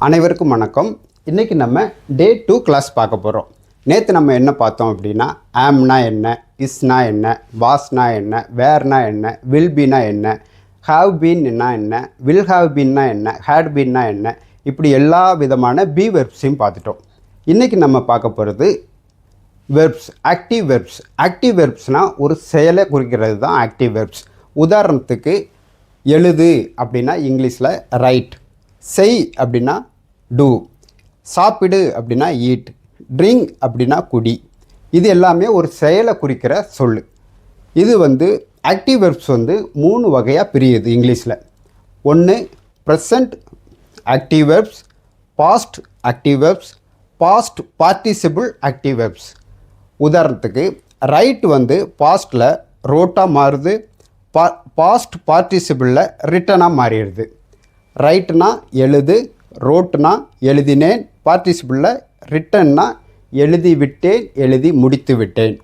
அனைவருக்கும் வணக்கம். இன்றைக்கி நம்ம டே டூ கிளாஸ் பார்க்க போகிறோம் நேற்று நம்ம என்ன பார்த்தோம் அப்படின்னா ஆம்னா என்ன இஸ்னா என்ன வாஸ்னா என்ன வேர்னா என்ன வில் பீனா என்ன ஹாவ் பீன்னா என்ன வில் ஹாவ் பீன்னா என்ன ஹேட் பீன்னா என்ன இப்படி எல்லா விதமான பி வெர்ப்ஸையும் பார்த்துட்டோம். இன்றைக்கி நம்ம பார்க்க போகிறது வெர்ப்ஸ் ஆக்டிவ் வெர்ப்ஸ் ஆக்டிவ் வெர்ப்ஸ்னால் ஒரு செயலை குறிக்கிறது தான் ஆக்டிவ் வெர்ப்ஸ் உதாரணத்துக்கு எழுது அப்படின்னா இங்கிலீஷில் ரைட் செய் அப்படின்னா டூ சாப்பிடு அப்படின்னா ஈட் ட்ரிங்க் அப்படின்னா குடி. இது எல்லாமே ஒரு செயலை குறிக்கிற சொல். இது வந்து ஆக்டிவ் வெர்ப்ஸ் வந்து மூணு வகையாக பிரியுது இங்கிலீஷில். ஒன்று present active verbs past active verbs past participle active verbs உதாரணத்துக்கு ரைட் வந்து பாஸ்ட்டில் ரோட்டாக மாறுது பா பாஸ்ட் பார்ட்டிசிபிளில் ரிட்டனாக மாறிடுது. ரைட்னா எழுது ரோட்னா எழுதினேன் பார்ட்டிசிபிளில் ரிட்டன்னா எழுதி விட்டேன் எழுதி முடித்து விட்டேன்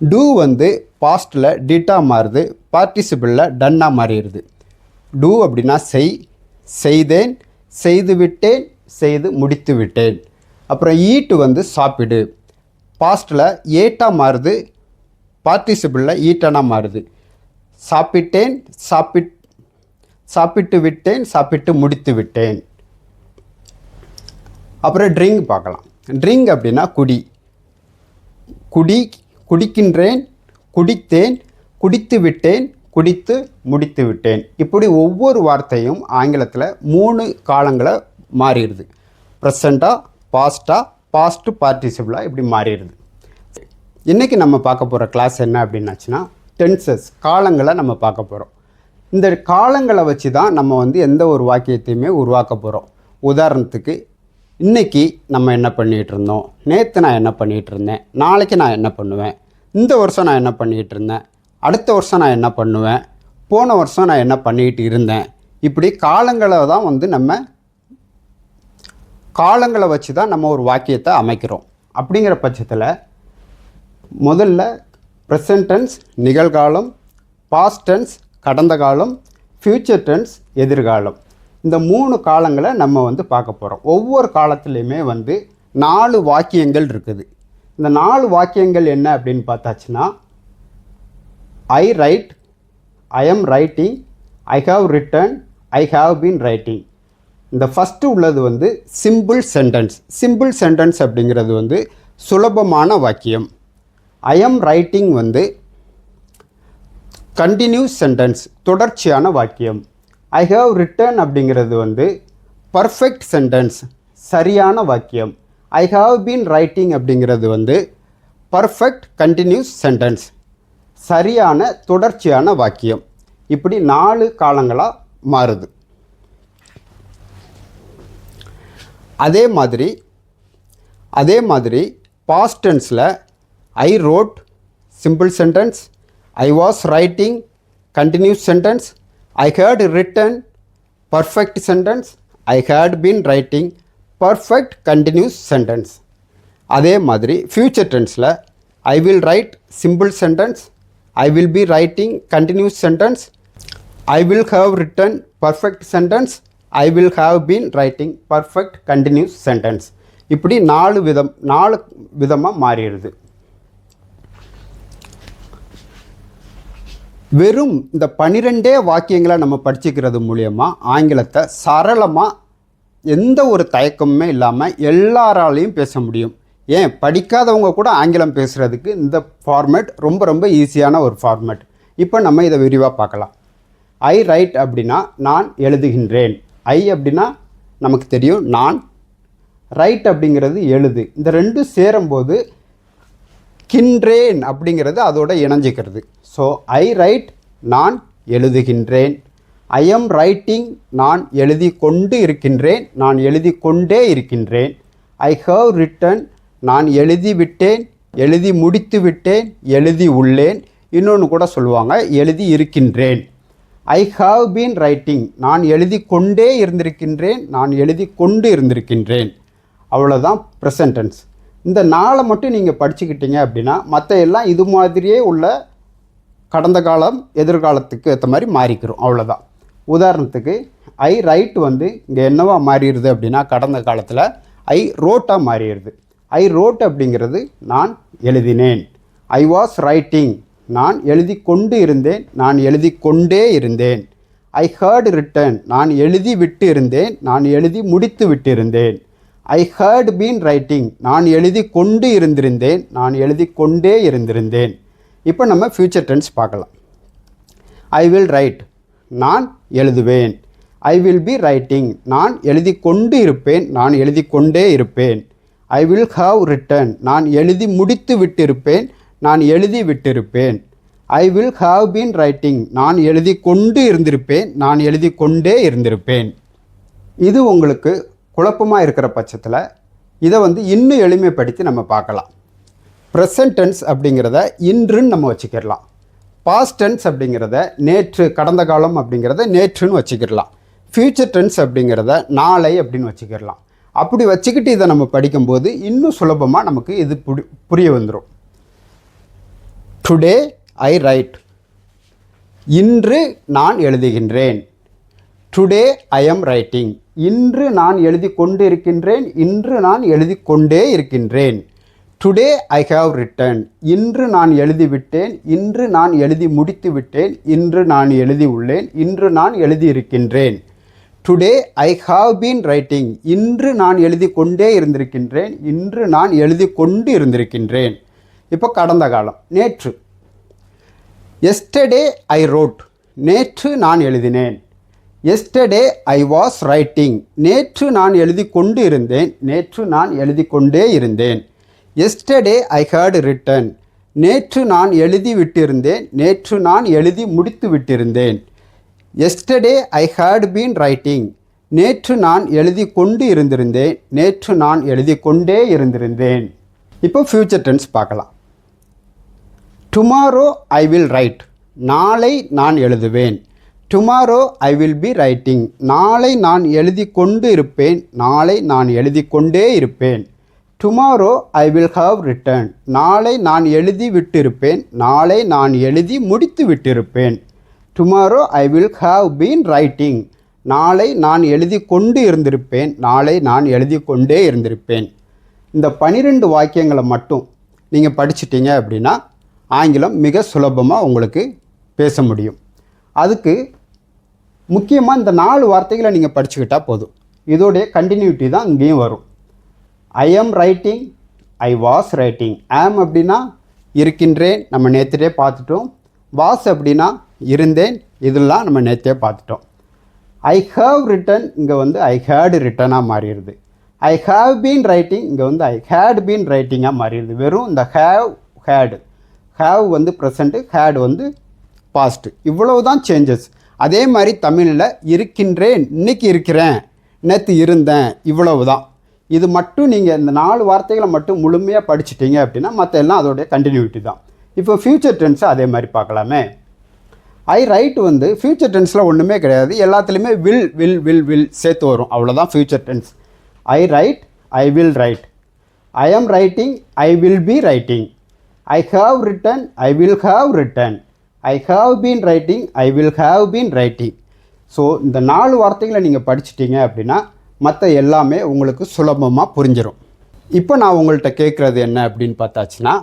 டூ வந்து பாஸ்ட்டில் டீட்டாக மாறுது பார்ட்டிசிபிளில் டன்னாக மாறிடுது. டூ அப்படின்னா செய் செய்தேன் செய்து விட்டேன் செய்து முடித்து விட்டேன் அப்புறம் ஈட்டு வந்து சாப்பிடு. பாஸ்ட்டில் ஏட்டாக மாறுது பார்ட்டிசிபிளில் ஈட்டனாக மாறுது. சாப்பிட்டேன் சாப்பிட் சாப்பிட்டு விட்டேன் சாப்பிட்டு முடித்து விட்டேன் அப்புறம் ட்ரிங்க் பார்க்கலாம். ட்ரிங்க் அப்படின்னா குடி. குடி குடிக்கின்றேன் குடித்தேன் குடித்து விட்டேன் குடித்து முடித்து விட்டேன். இப்படி ஒவ்வொரு வார்த்தையும் ஆங்கிலத்தில் மூணு காலங்களை மாறிடுது. ப்ரெசண்ட்டாக பாஸ்ட்டாக பாஸ்ட்டு பார்ட்டிசிபிளாக இப்படி மாறிடுது. இன்றைக்கி நம்ம பார்க்க போகிற கிளாஸ் என்ன அப்படின்னாச்சுன்னா டென்சஸ் காலங்களை நம்ம பார்க்க போகிறோம் இந்த காலங்களை வச்சு தான் நம்ம வந்து எந்த ஒரு வாக்கியத்தையுமே உருவாக்க போகிறோம் உதாரணத்துக்கு இன்றைக்கி நம்ம என்ன பண்ணிகிட்டு இருந்தோம் நேற்று நான் என்ன பண்ணிகிட்டு இருந்தேன் நாளைக்கு நான் என்ன பண்ணுவேன்? இந்த வருஷம் நான் என்ன பண்ணிகிட்டு இருந்தேன் அடுத்த வருஷம் நான் என்ன பண்ணுவேன்? போன வருஷம் நான் என்ன பண்ணிகிட்டு இருந்தேன் இப்படி காலங்களை தான் வந்து நம்ம காலங்களை வச்சு தான் நம்ம ஒரு வாக்கியத்தை அமைக்கிறோம். அப்படிங்கிற பட்சத்தில் முதல்ல ப்ரெசன்ட் டென்ஸ் நிகழ்காலம் பாஸ்ட் டென்ஸ் கடந்த காலம் ஃப்யூச்சர் டென்ஸ் எதிர்காலம். இந்த மூணு காலங்களை நம்ம வந்து பார்க்க போகிறோம் ஒவ்வொரு காலத்துலேயுமே வந்து நாலு வாக்கியங்கள் இருக்குது. இந்த நாலு வாக்கியங்கள் என்ன அப்படின்னு பார்த்தாச்சுன்னா I write I am writing I have written I have been writing இந்த ஃபஸ்ட்டு உள்ளது வந்து சிம்பிள் சென்டென்ஸ் சிம்பிள் சென்டென்ஸ் அப்படிங்கிறது வந்து சுலபமான வாக்கியம். ஐ எம் ரைட்டிங் வந்து கண்டினியூஸ் சென்டென்ஸ் தொடர்ச்சியான வாக்கியம். ஐ ஹாவ் ரிட்டன் அப்படிங்கிறது வந்து பர்ஃபெக்ட் சென்டென்ஸ் சரியான வாக்கியம். ஐ ஹாவ் பீன் ரைட்டிங் அப்படிங்கிறது வந்து பர்ஃபெக்ட் கண்டினியூஸ் சென்டென்ஸ் சரியான தொடர்ச்சியான வாக்கியம். இப்படி நாலு காலங்களாக மாறுது. அதே மாதிரி அதே மாதிரி past டென்ஸில் I wrote simple sentence I was writing continuous sentence I had written perfect sentence I had been writing perfect continuous sentence அதே மாதிரி future டென்ஸில் I will write simple sentence I will be writing continuous sentence I will have written perfect sentence I will have been writing perfect continuous sentence இப்படி நாலு விதம் நாலு விதமாக மாறிடுது. வெறும் இந்த பனிரெண்டே வாக்கியங்களை நம்ம படிச்சுக்கிறது மூலயமா ஆங்கிலத்தை சரளமாக எந்த ஒரு தயக்கமுமே இல்லாமல் எல்லாராலையும் பேச முடியும். ஏன்? படிக்காதவங்க கூட ஆங்கிலம் பேசுகிறதுக்கு இந்த ஃபார்மேட் ரொம்ப ரொம்ப ஈஸியான ஒரு ஃபார்மேட் இப்போ நம்ம இதை விரிவாக பார்க்கலாம். ஐ ரைட் அப்படின்னா நான் எழுதுகின்றேன். ஐ அப்படின்னா நமக்கு தெரியும் நான். ரைட் அப்படிங்கிறது எழுது. இந்த ரெண்டும் சேரும்போது கின்றேன் அப்படிங்கிறது அதோட இணைஞ்சிக்கிறது. ஸோ ஐ ரைட் நான் எழுதுகின்றேன். ஐ எம் ரைட்டிங் நான் எழுதி கொண்டு இருக்கின்றேன். நான் எழுதி கொண்டே இருக்கின்றேன். ஐ ஹவ் ரிட்டன் நான் எழுதி விட்டேன் எழுதி முடித்து விட்டேன் எழுதி உள்ளேன். இன்னொன்று கூட சொல்லுவாங்க எழுதி இருக்கின்றேன். ஐ ஹாவ் பீன் ரைட்டிங் நான் எழுதி கொண்டே இருந்திருக்கின்றேன் நான் எழுதி கொண்டு இருந்திருக்கின்றேன். அவ்வளோதான் ப்ரெசன்டென்ஸ் இந்த நாளை மட்டும் நீங்கள் படிச்சுக்கிட்டீங்க அப்படின்னா மற்ற எல்லாம் இது மாதிரியே உள்ள கடந்த காலம் எதிர்காலத்துக்கு ஏற்ற மாதிரி மாறிக்கிறோம் அவ்வளோதான் உதாரணத்துக்கு ஐ ரைட் வந்து இங்கே என்னவா மாறிடுது அப்படின்னா கடந்த காலத்தில் ஐ ரோட்டாக மாறிடுது. ஐ ரோட் அப்படிங்கிறது நான் எழுதினேன். ஐ வாஸ் ரைட்டிங் நான் எழுதி கொண்டு இருந்தேன். நான் எழுதி கொண்டே இருந்தேன். ஐ ஹேர்டு ரிட்டன் நான் எழுதி விட்டு இருந்தேன். நான் எழுதி முடித்து விட்டிருந்தேன் ஐ ஹேர்ட் பீன் ரைட்டிங் நான் எழுதி கொண்டு இருந்திருந்தேன். நான் எழுதி கொண்டே இருந்திருந்தேன். இப்போ நம்ம ஃப்யூச்சர் டென்ஸ் பார்க்கலாம். ஐ வில் ரைட் நான் எழுதுவேன். ஐ வில் பி ரைட்டிங் நான் எழுதி கொண்டு இருப்பேன். நான் எழுதி கொண்டே இருப்பேன். ஐ வில் ஹாவ் ரிட்டன் நான் எழுதி முடித்து விட்டிருப்பேன். நான் எழுதி விட்டிருப்பேன். I will have been writing நான் எழுதி கொண்டு இருந்திருப்பேன். நான் எழுதி கொண்டே இருந்திருப்பேன். இது உங்களுக்கு குழப்பமாக இருக்கிற பட்சத்தில் இதை வந்து இன்னும் எளிமைப்படுத்தி நம்ம பார்க்கலாம். ப்ரெசன்ட் டென்ஸ் அப்படிங்கிறத இன்றுன்னு நம்ம வச்சுக்கிடலாம். பாஸ்ட் டென்ஸ் அப்படிங்கிறத நேற்று கடந்த காலம் அப்படிங்கிறத நேற்றுன்னு வச்சுக்கிடலாம். ஃப்யூச்சர் டென்ஸ் அப்படிங்கிறத நாளை அப்படின்னு வச்சுக்கிடலாம். அப்படி வச்சுக்கிட்டு இதை நம்ம படிக்கும்போது இன்னும் சுலபமாக நமக்கு இது புடி புரிய வந்துடும் டுடே ஐ ரைட் இன்று நான் எழுதுகின்றேன். டுடே ஐ எம் ரைட்டிங் இன்று நான் எழுதி கொண்டு இருக்கின்றேன் இன்று நான் எழுதி கொண்டே இருக்கின்றேன். டுடே ஐ ஹாவ் ரிட்டன் இன்று நான் எழுதிவிட்டேன் இன்று நான் எழுதி முடித்து விட்டேன் இன்று நான் எழுதி உள்ளேன் இன்று நான் எழுதியிருக்கின்றேன் today I have been writing இன்று நான் எழுதி கொண்டே இருந்திருக்கின்றேன் இன்று நான் எழுதி கொண்டு இருந்திருக்கின்றேன். இப்போ கடந்த காலம் நேற்று. எஸ்டர்டே ஐ ரோட் நேற்று நான் எழுதினேன். எஸ்டர்டே ஐ வாஸ் ரைட்டிங் நேற்று நான் எழுதி கொண்டு இருந்தேன் நேற்று நான் எழுதி கொண்டே இருந்தேன். எஸ்டர்டே ஐ ஹேர்டு ரிட்டன் நேற்று நான் எழுதி விட்டிருந்தேன். நேற்று நான் எழுதி முடித்து விட்டிருந்தேன். Yesterday I had been writing நேற்று நான் எழுதி கொண்டு இருந்திருந்தேன். நேற்று நான் எழுதி கொண்டே இருந்திருந்தேன். இப்போ ஃப்யூச்சர் டென்ஸ் பார்க்கலாம். டுமாரோ ஐ வில் ரைட் நாளை நான் எழுதுவேன். Tomorrow I will be writing நாளை நான் எழுதி கொண்டு இருப்பேன். நாளை நான் எழுதி கொண்டே இருப்பேன். Tomorrow I will have written நாளை நான் எழுதி விட்டிருப்பேன். நாளை நான் எழுதி முடித்து விட்டிருப்பேன். Tomorrow I will have been writing நாளை நான் எழுதி கொண்டு இருந்திருப்பேன். நாளை நான் எழுதி கொண்டே இருந்திருப்பேன். இந்த பனிரெண்டு வாக்கியங்களை மட்டும் நீங்கள் படிச்சிட்டிங்க அப்படின்னா ஆங்கிலம் மிக சுலபமாக உங்களுக்கு பேச முடியும். அதுக்கு முக்கியமாக இந்த நாலு வார்த்தைகளை நீங்கள் படிச்சுக்கிட்டால் போதும். இதோடைய கண்டினியூட்டி தான் இங்கேயும் வரும். I am writing I was writing am அப்படின்னா இருக்கின்றேன் நம்ம நேற்றுட்டே பார்த்துட்டோம். வாஸ் அப்படின்னா இருந்தேன் இதெல்லாம் நம்ம நேற்றே பார்த்துட்டோம். ஐ ஹாவ் ரிட்டன் இங்கே வந்து ஐ ஹேடு ரிட்டனாக மாறிடுது. ஐ ஹாவ் பீன் ரைட்டிங் இங்கே வந்து ஐ ஹேட் பீன் ரைட்டிங்காக மாறிடுது. வெறும் இந்த ஹேவ் ஹேடு ஹேவ் வந்து ப்ரெசண்ட்டு ஹேடு வந்து பாஸ்ட்டு இவ்வளவு தான் சேஞ்சஸ் அதே மாதிரி தமிழில் இருக்கின்றேன் இன்னைக்கு இருக்கிறேன் நேற்று இருந்தேன் இவ்வளவு தான் இது மட்டும் நீங்கள் இந்த நாலு வார்த்தைகளை மட்டும் முழுமையாக படிச்சிட்டீங்க அப்படின்னா மற்ற எல்லாம் அதோடைய கண்டினியூட்டி தான். இப்போ ஃப்யூச்சர் டென்ஸை அதே மாதிரி பார்க்கலாமே. ஐ ரைட் வந்து ஃப்யூச்சர் டென்ஸில் ஒன்றுமே கிடையாது. எல்லாத்துலேயுமே வில் வில் வில் வில் சேர்த்து வரும். அவ்வளோதான் future tense I write I will write I am writing I will be writing I have written I will have written I have been writing I will have been writing so இந்த நாலு வார்த்தைகளை நீங்கள் படிச்சிட்டிங்க அப்படின்னா மற்ற எல்லாமே உங்களுக்கு சுலபமாக புரிஞ்சிடும் இப்போ நான் உங்கள்கிட்ட கேட்குறது என்ன அப்படின்னு பார்த்தாச்சுன்னா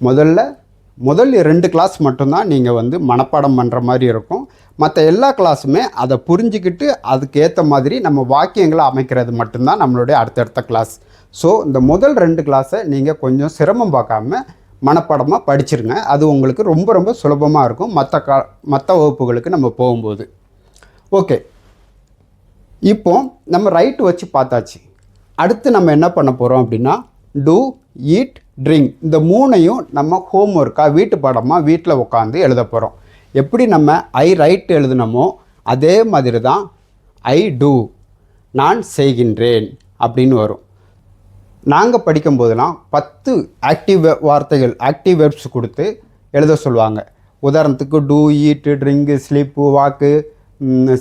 முதல்ல முதல் ரெண்டு கிளாஸ் மட்டும்தான் நீங்கள் வந்து மனப்பாடம் பண்ணுற மாதிரி இருக்கும். மற்ற எல்லா கிளாஸுமே அதை புரிஞ்சுக்கிட்டு அதுக்கேற்ற மாதிரி நம்ம வாக்கியங்களை அமைக்கிறது மட்டும்தான் நம்மளுடைய அடுத்தடுத்த கிளாஸ் ஸோ இந்த முதல் ரெண்டு கிளாஸை நீங்கள் கொஞ்சம் சிரமம் பார்க்காம மனப்பாடமாக படிச்சிருங்க. அது உங்களுக்கு ரொம்ப ரொம்ப சுலபமாக இருக்கும். மற்ற கா மற்ற வகுப்புகளுக்கு நம்ம போகும்போது. ஓகே இப்போ நம்ம ரைட்டு வச்சு பார்த்தாச்சு. அடுத்து நம்ம என்ன பண்ண போகிறோம் அப்படின்னா டூ ஈட் ட்ரிங்க் இந்த மூணையும் நம்ம ஹோம் ஒர்க்காக வீட்டு பாடமாக வீட்டில் உட்காந்து எழுத போகிறோம் எப்படி நம்ம ஐ ரைட் எழுதினோமோ அதே மாதிரி தான் ஐ டூ நான் செய்கின்றேன் அப்படின்னு வரும். நாங்கள் படிக்கும்போதெல்லாம் பத்து ஆக்டிவ் வார்த்தைகள் ஆக்டிவ் வெர்ப்ஸ் கொடுத்து எழுத சொல்லுவாங்க. உதாரணத்துக்கு டூ ஈட்டு ட்ரிங்கு ஸ்லீப்பு வாக்கு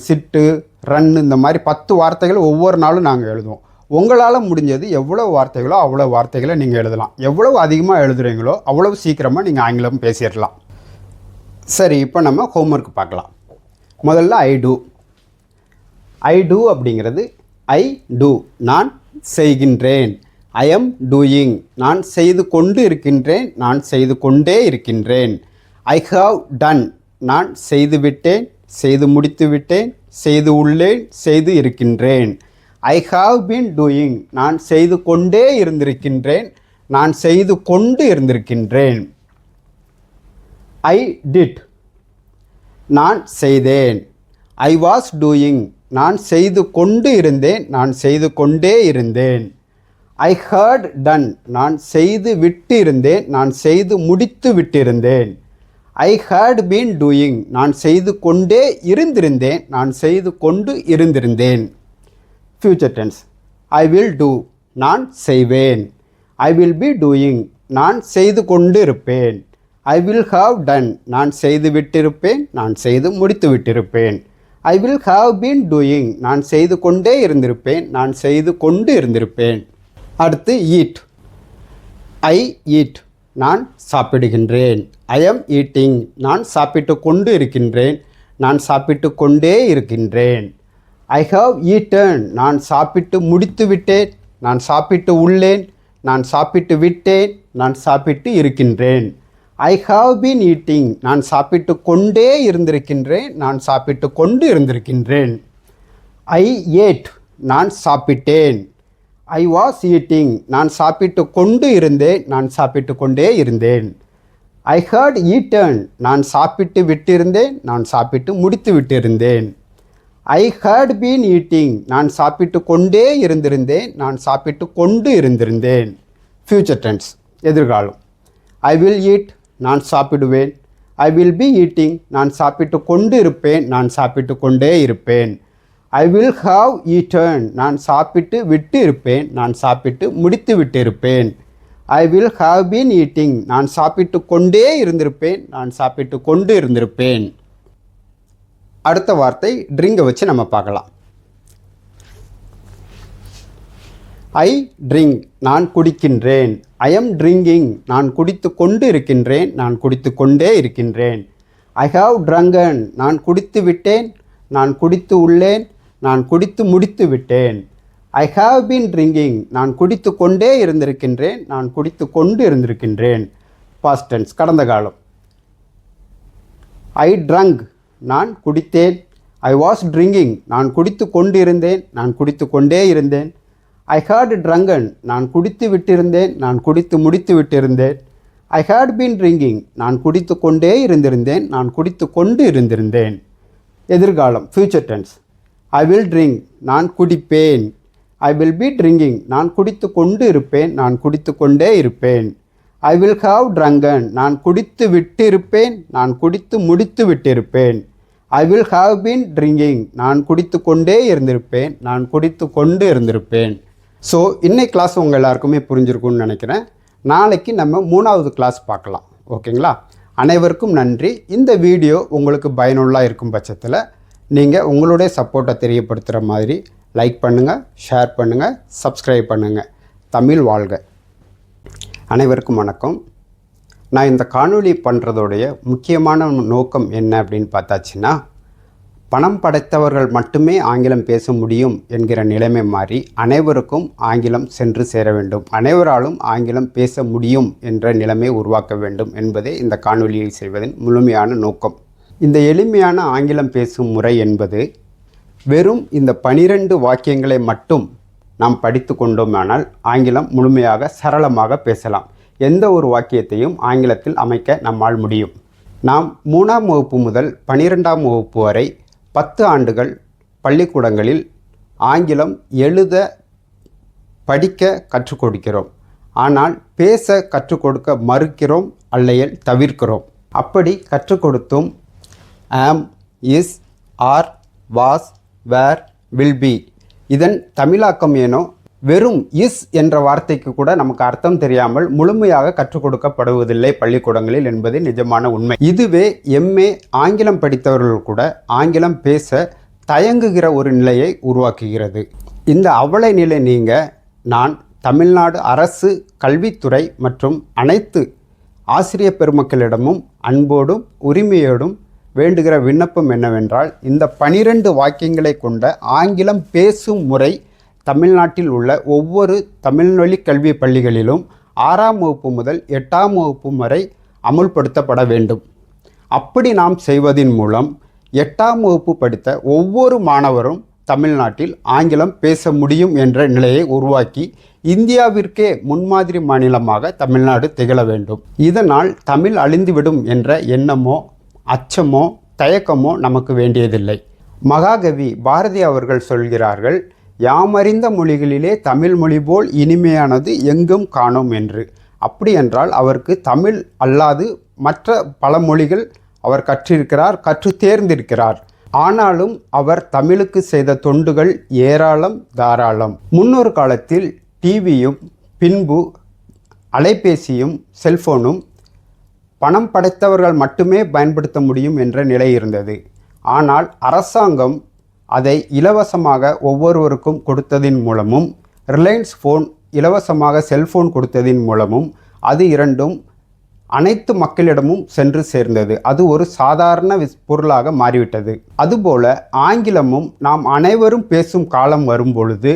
சிட்டு ரன் இந்த மாதிரி பத்து வார்த்தைகள் ஒவ்வொரு நாளும் நாங்கள் எழுதுவோம். உங்களால் முடிஞ்சது எவ்வளோ வார்த்தைகளோ அவ்வளோ வார்த்தைகளை நீங்கள் எழுதலாம். எவ்வளவு அதிகமாக எழுதுறீங்களோ அவ்வளோ சீக்கிரமாக நீங்கள் ஆங்கிலம் பேசிடலாம். சரி இப்போ நம்ம ஹோம்ஒர்க் பார்க்கலாம். முதல்ல ஐ டூ ஐ டூ அப்படிங்கிறது ஐ டூ நான் செய்கின்றேன். ஐ எம் டூயிங் நான் செய்து கொண்டு இருக்கின்றேன். நான் செய்து கொண்டே இருக்கின்றேன். ஐ ஹாவ் டன் நான் செய்துவிட்டேன் செய்து முடித்து விட்டேன். செய்து உள்ளேன். செய்து இருக்கின்றேன். ஐ ஹாவ் பீன் டூயிங் நான் செய்து கொண்டே இருந்திருக்கின்றேன். நான் செய்து கொண்டு இருந்திருக்கின்றேன். ஐ டிட் நான் செய்தேன். ஐ வாஸ் டூயிங் நான் செய்து கொண்டு இருந்தேன். நான் செய்து கொண்டே இருந்தேன். ஐ ஹர்ட் டன் நான் செய்து விட்டு இருந்தேன் நான் செய்து முடித்து விட்டிருந்தேன். ஐ ஹேட் பீன் டூயிங் நான் செய்து கொண்டே இருந்திருந்தேன் நான் செய்து கொண்டு இருந்திருந்தேன். Future tense I will do நான் செய்வேன். ஐ வில் பி டூயிங் நான் செய்து கொண்டு இருப்பேன் ஐ வில் ஹாவ் டன் நான் செய்து விட்டிருப்பேன் நான் செய்து முடித்து விட்டிருப்பேன். I will have been doing நான் செய்து கொண்டே இருந்திருப்பேன் நான் செய்து கொண்டு இருந்திருப்பேன். அடுத்து ஈட் ஐ ஈட் நான் சாப்பிடுகின்றேன். ஐ எம் ஈட்டிங் நான் சாப்பிட்டு கொண்டு இருக்கின்றேன். நான் சாப்பிட்டு கொண்டே இருக்கின்றேன். ஐ ஹாவ் ஈட்டன் நான் சாப்பிட்டு முடித்து விட்டேன். நான் சாப்பிட்டு உள்ளேன். நான் சாப்பிட்டு விட்டேன். நான் சாப்பிட்டு இருக்கின்றேன். ஐ ஹாவ் பீன் ஈட்டிங் நான் சாப்பிட்டு கொண்டே இருந்திருக்கின்றேன். நான் சாப்பிட்டு கொண்டு இருந்திருக்கின்றேன். ஐ ஏட் நான் சாப்பிட்டேன். ஐ வாஸ் ஈட்டிங் நான் சாப்பிட்டு கொண்டு இருந்தேன். நான் சாப்பிட்டு கொண்டே இருந்தேன். ஐ ஹர்ட் ஈட்டன் நான் சாப்பிட்டு விட்டிருந்தேன். நான் சாப்பிட்டு முடித்து விட்டிருந்தேன். ஐ ஹர்ட் பீன் ஈட்டிங் நான் சாப்பிட்டு கொண்டே இருந்திருந்தேன். நான் சாப்பிட்டு கொண்டு இருந்திருந்தேன். ஃப்யூச்சர் டென்ஸ் எதிர்காலம். ஐ வில் ஈட் நான் சாப்பிடுவேன். ஐ வில் பி ஈட்டிங் நான் சாப்பிட்டு கொண்டு இருப்பேன். நான் சாப்பிட்டு கொண்டே இருப்பேன். ஐ வில் ஹாவ் ஈட்டன் நான் சாப்பிட்டு விட்டு இருப்பேன் நான் சாப்பிட்டு முடித்து விட்டு இருப்பேன் I will have been eating நான் சாப்பிட்டு கொண்டே இருந்திருப்பேன். நான் சாப்பிட்டு கொண்டு இருந்திருப்பேன். அடுத்த வார்த்தை ட்ரிங்கை வச்சு நம்ம பார்க்கலாம். ஐ ட்ரிங்க் நான் குடிக்கின்றேன். ஐ எம் ட்ரிங்கிங் நான் குடித்து கொண்டு இருக்கின்றேன். நான் குடித்து கொண்டே இருக்கின்றேன். ஐ ஹாவ் ட்ரங்கன் நான் குடித்து விட்டேன். நான் குடித்து உள்ளேன். நான் குடித்து முடித்து விட்டேன். ஐ ஹாவ் பீன் ட்ரிங்கிங் நான் குடித்து கொண்டே இருந்திருக்கின்றேன். நான் குடித்து கொண்டு இருந்திருக்கின்றேன். பாஸ்டன்ஸ் டென்ஸ் கடந்த காலம். ஐ ட்ரங்க் நான் குடித்தேன். ஐ வாஸ் ட்ரிங்கிங் நான் குடித்து கொண்டு இருந்தேன் நான் குடித்து கொண்டே இருந்தேன். ஐ ஹாட் ட்ரங்கன் நான் குடித்து விட்டிருந்தேன். நான் குடித்து முடித்து விட்டிருந்தேன். ஐ ஹேட் பீன் ட்ரிங்கிங் நான் குடித்து கொண்டே இருந்திருந்தேன். நான் குடித்து கொண்டு இருந்திருந்தேன். எதிர்காலம் future tense I will drink நான் குடிப்பேன். ஐ வில் பி ட்ரிங்கிங் நான் குடித்து கொண்டு இருப்பேன் நான் குடித்து கொண்டே இருப்பேன். ஐ வில் ஹாவ் ட்ரங்கன் நான் குடித்து விட்டிருப்பேன் நான் குடித்து முடித்து விட்டிருப்பேன். I will have been drinking நான் குடித்து கொண்டே இருந்திருப்பேன் நான் குடித்து கொண்டு இருந்திருப்பேன். ஸோ இன்னைக்கு கிளாஸ் உங்கள் எல்லாருக்குமே புரிஞ்சிருக்கும்னு நினைக்கிறேன். நாளைக்கு நம்ம மூணாவது கிளாஸ் பார்க்கலாம். ஓகேங்களா அனைவருக்கும் நன்றி. இந்த வீடியோ உங்களுக்கு பயனுள்ளாக இருக்கும் பட்சத்தில் நீங்கள் உங்களுடைய சப்போர்ட்டை தெரியப்படுத்துகிற மாதிரி லைக் பண்ணுங்கள் ஷேர் பண்ணுங்கள் சப்ஸ்கிரைப் பண்ணுங்கள் தமிழ் வாழ்க. அனைவருக்கும் வணக்கம். நான் இந்த காணொளி பண்ணுறதோடைய முக்கியமான நோக்கம் என்ன அப்படின்னு பார்த்தாச்சுன்னா பணம் படைத்தவர்கள் மட்டுமே ஆங்கிலம் பேச முடியும் என்கிற நிலைமை மாறி அனைவருக்கும் ஆங்கிலம் சென்று சேர வேண்டும். அனைவராலும் ஆங்கிலம் பேச முடியும் என்ற நிலைமை உருவாக்க வேண்டும் என்பதே இந்த காணொலியை செய்வதன் முழுமையான நோக்கம். இந்த எளிமையான ஆங்கிலம் பேசும் முறை என்பது வெறும் இந்த பனிரெண்டு வாக்கியங்களை மட்டும் நாம் படித்து கொண்டோமானால் ஆங்கிலம் முழுமையாக சரளமாக பேசலாம். எந்த ஒரு வாக்கியத்தையும் ஆங்கிலத்தில் அமைக்க நம்மால் முடியும். நாம் மூணாம் வகுப்பு முதல் பனிரெண்டாம் வகுப்பு வரை பத்து ஆண்டுகள் பள்ளிக்கூடங்களில் ஆங்கிலம் எழுத படிக்க கற்றுக் கொடுக்கிறோம். ஆனால் பேச கற்றுக் கொடுக்க மறுக்கிறோம் அல்லையல் தவிர்க்கிறோம். அப்படி கற்றுக் கொடுத்தும் am is are was were will be இதன் தமிழாக்கம் ஏனோ வெறும் இஸ் என்ற வார்த்தைக்கு கூட நமக்கு அர்த்தம் தெரியாமல் முழுமையாக கற்றுக் கொடுக்கப்படுவதில்லை பள்ளிக்கூடங்களில் என்பது நிஜமான உண்மை. இதுவே எம்ஏ ஆங்கிலம் படித்தவர்கள் கூட ஆங்கிலம் பேச தயங்குகிற ஒரு நிலையை உருவாக்குகிறது. இந்த அவலை நிலை நீங்க நான் தமிழ்நாடு அரசு கல்வித்துறை மற்றும் அனைத்து ஆசிரிய பெருமக்களிடமும் அன்போடும் உரிமையோடும் வேண்டுகிற விண்ணப்பம் என்னவென்றால் இந்த பனிரெண்டு வாக்கியங்களை கொண்ட ஆங்கிலம் பேசும் முறை தமிழ்நாட்டில் உள்ள ஒவ்வொரு தமிழ்வழி கல்வி பள்ளிகளிலும் ஆறாம் வகுப்பு முதல் எட்டாம் வகுப்பு வரை அமுல்படுத்தப்பட வேண்டும். அப்படி நாம் செய்வதின் மூலம் எட்டாம் வகுப்பு படித்த ஒவ்வொரு மாணவரும் தமிழ்நாட்டில் ஆங்கிலம் பேச முடியும் என்ற நிலையை உருவாக்கி இந்தியாவிற்கே முன்மாதிரி மாநிலமாக தமிழ்நாடு திகழ வேண்டும். இதனால் தமிழ் அழிந்துவிடும் என்ற எண்ணமோ அச்சமோ தயக்கமோ நமக்கு வேண்டியதில்லை. மகாகவி பாரதி அவர்கள் சொல்கிறார்கள் யாமறிந்த மொழிகளிலே தமிழ் மொழி போல் இனிமையானது எங்கும் காணோம் என்று. அப்படி என்றால் அவருக்கு தமிழ் அல்லாது மற்ற பல மொழிகள் அவர் கற்றிருக்கிறார் கற்று தேர்ந்திருக்கிறார். ஆனாலும் அவர் தமிழுக்கு செய்த தொண்டுகள் ஏராளம் தாராளம். முன்னொரு காலத்தில் டிவியும் பின்பு அலைபேசியும் செல்போனும் பணம் படைத்தவர்கள் மட்டுமே பயன்படுத்த முடியும் என்ற நிலை இருந்தது. ஆனால் அரசாங்கம் அதை இலவசமாக ஒவ்வொருவருக்கும் கொடுத்ததின் மூலமும் ரிலையன்ஸ் ஃபோன் இலவசமாக செல்ஃபோன் கொடுத்ததின் மூலமும் அது இரண்டும் அனைத்து மக்களிடமும் சென்று சேர்ந்தது. அது ஒரு சாதாரண பொருளாக மாறிவிட்டது. அதுபோல ஆங்கிலமும் நாம் அனைவரும் பேசும் காலம் வரும்பொழுது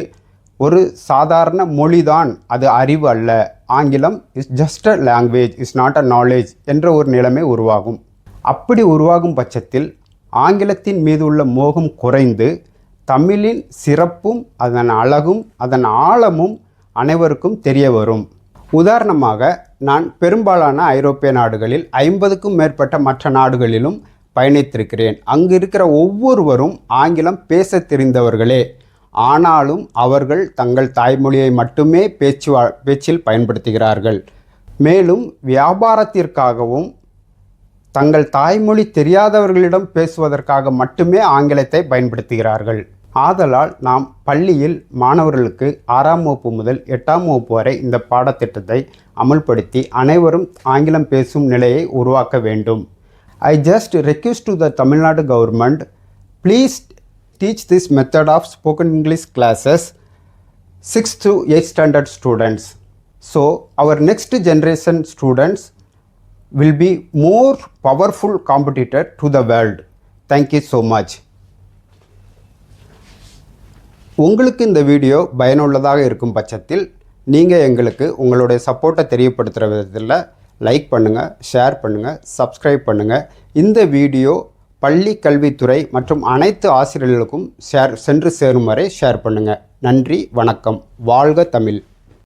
ஒரு சாதாரண மொழிதான் அது அறிவு அல்ல. ஆங்கிலம் is just a language is not a knowledge என்ற ஒரு நிலைமை உருவாகும். அப்படி உருவாகும் பட்சத்தில் ஆங்கிலத்தின் மீது உள்ள மோகம் குறைந்து தமிழின் சிறப்பும் அதன் அழகும் அதன் ஆழமும் அனைவருக்கும் தெரிய வரும். உதாரணமாக நான் பெரும்பாலான ஐரோப்பிய நாடுகளில் ஐம்பதுக்கும் மேற்பட்ட மற்ற நாடுகளிலும் பயணித்திருக்கிறேன். அங்கு இருக்கிற ஒவ்வொருவரும் ஆங்கிலம் பேச தெரிந்தவர்களே. ஆனாலும் அவர்கள் தங்கள் தாய்மொழியை மட்டுமே பேச்சு பேச்சில் பயன்படுத்துகிறார்கள். மேலும் வியாபாரத்திற்காகவும் தங்கள் தாய்மொழி தெரியாதவர்களிடம் பேசுவதற்காக மட்டுமே ஆங்கிலத்தை பயன்படுத்துகிறார்கள். ஆதலால் நாம் பள்ளியில் மாணவர்களுக்கு ஆறாம் வகுப்பு முதல் எட்டாம் வகுப்பு வரை இந்த பாடத்திட்டத்தை அமல்படுத்தி அனைவரும் ஆங்கிலம் பேசும் நிலையை உருவாக்க வேண்டும். I just request to the Tamil Nadu government please teach this method of spoken English classes six to eight standard students so our next generation students will be more powerful competitor to the world. Thank you so much. உங்களுக்கு இந்த video பயனுள்ளதாக இருக்கும் பட்சத்தில் நீங்கள் எங்களுக்கு உங்களுடைய சப்போர்ட்டை தெரியப்படுத்துகிற விதத்தில் லைக் பண்ணுங்கள் ஷேர் பண்ணுங்கள் சப்ஸ்கிரைப் பண்ணுங்கள் இந்த வீடியோ பள்ளி கல்வித்துறை மற்றும் அனைத்து ஆசிரியர்களுக்கும் ஷேர் சென்று சேரும் வரை ஷேர் பண்ணுங்கள் நன்றி வணக்கம். வாழ்க தமிழ்.